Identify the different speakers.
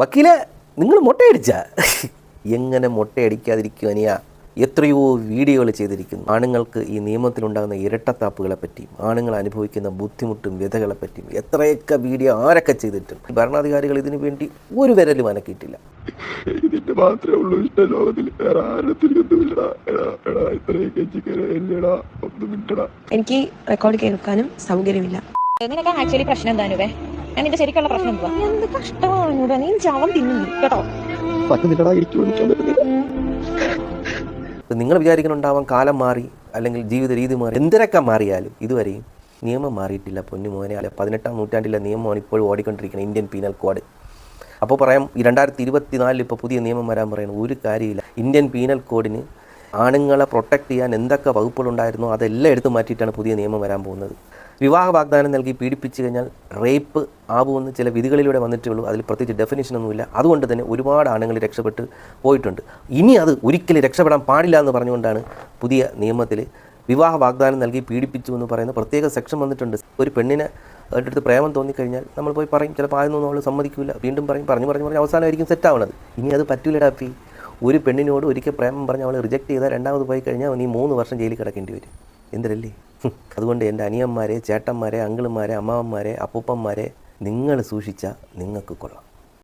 Speaker 1: വക്കീലെ നിങ്ങൾ മുട്ടയടിച്ച? എങ്ങനെ മുട്ടയടിക്കാതിരിക്കുവനിയാ എത്രയോ വീഡിയോകൾ ചെയ്തിരിക്കുന്നു. ആണുങ്ങൾക്ക് ഈ നിയമത്തിലുണ്ടാകുന്ന ഇരട്ടത്താപ്പുകളെ പറ്റിയും ആണുങ്ങൾ അനുഭവിക്കുന്ന ബുദ്ധിമുട്ടും വ്യതകളെ പറ്റിയും എത്രയൊക്കെ വീഡിയോ ആരൊക്കെ ചെയ്തിട്ടുണ്ട് ഭരണാധികാരികൾ ഇതിനു വേണ്ടി ഒരു വിരലും അനക്കിയിട്ടില്ല.
Speaker 2: ഇതിന്റെ മാത്രമേ ഉള്ളൂ ഇഷ്ട ലോകത്തിൽ വേറെ
Speaker 3: എനിക്ക് റെക്കോർഡ് കേൾക്കാനും സൗകര്യമില്ല.
Speaker 4: നിനക്ക് ആക്ച്വലി പ്രശ്നം എന്താണ് അനുവേ? നിന്റെ ശരിക്കുള്ള പ്രശ്നം
Speaker 3: എന്ത്? കഷ്ടമാണ് നീ ചാവം തിന്നുന്നു കേട്ടോ?
Speaker 1: നിങ്ങൾ വിചാരിക്കുന്നുണ്ടാവാം കാലം മാറി അല്ലെങ്കിൽ ജീവിത രീതി മാറി എന്തിനൊക്കെ മാറിയാലും ഇതുവരെയും നിയമം മാറിയിട്ടില്ല പൊന്നു മോനെ. അല്ല പതിനെട്ടാം നൂറ്റാണ്ടിലെ നിയമമാണ് ഇപ്പോഴും ഓടിക്കൊണ്ടിരിക്കുന്നത് ഇന്ത്യൻ പീനൽ കോഡ് അപ്പോൾ പറയാം രണ്ടായിരത്തി ഇരുപത്തിനാലിൽ ഇപ്പോൾ പുതിയ നിയമം വരാൻ പറയുന്നത് ഒരു കാര്യമില്ല. ഇന്ത്യൻ പീനൽ കോഡിന് ആണുങ്ങളെ പ്രൊട്ടക്ട് ചെയ്യാൻ എന്തൊക്കെ വകുപ്പുകളുണ്ടായിരുന്നോ അതെല്ലാം എടുത്തു മാറ്റിയിട്ടാണ് പുതിയ നിയമം വരാൻ പോകുന്നത്. വിവാഹ വാഗ്ദാനം നൽകി പീഡിപ്പിച്ചു കഴിഞ്ഞാൽ റേപ്പ് ആവുമെന്ന് ചില വിധികളിലൂടെ വന്നിട്ടേ ഉള്ളൂ അതിൽ പ്രത്യേകിച്ച് ഡെഫിനേഷൻ ഒന്നുമില്ല. അതുകൊണ്ട് തന്നെ ഒരുപാട് ആണുങ്ങൾ രക്ഷപ്പെട്ട് പോയിട്ടുണ്ട്. ഇനി അത് ഒരിക്കലും രക്ഷപ്പെടാൻ പാടില്ല എന്ന് പറഞ്ഞുകൊണ്ടാണ് പുതിയ നിയമത്തിൽ വിവാഹ വാഗ്ദാനം നൽകി പീഡിപ്പിച്ചു എന്ന് പറയുന്ന പ്രത്യേക സെക്ഷൻ വന്നിട്ടുണ്ട്. ഒരു പെണ്ണിനെ അവരുടെ അടുത്ത് പ്രേമം തോന്നിക്കഴിഞ്ഞാൽ നമ്മൾ പോയി പറയും ചിലപ്പോൾ ആയൊന്നും അവൾ സമ്മതിക്കില്ല വീണ്ടും പറയും പറഞ്ഞു പറഞ്ഞു പറഞ്ഞ് അവസാനമായിരിക്കും സെറ്റ് ആവണത്. ഇനി അത് പറ്റൂലടാ പി ഒരു പെണ്ണിനോട് ഒരിക്കൽ പ്രേമം പറഞ്ഞ് അവൾ റിജക്ട് ചെയ്താൽ രണ്ടാമത് പോയി കഴിഞ്ഞാൽ നീ മൂന്ന് വർഷം ജയിലിൽ കിടക്കേണ്ടി വരും. എന്തിനല്ലേ? അതുകൊണ്ട് എന്റെ അനിയന്മാരെ ചേട്ടന്മാരെ അങ്കിളുമാരെ അമ്മാവന്മാരെ അപ്പൂപ്പന്മാരെ നിങ്ങൾ സൂക്ഷിച്ചാൽ നിങ്ങൾക്ക് കൊള്ളാം.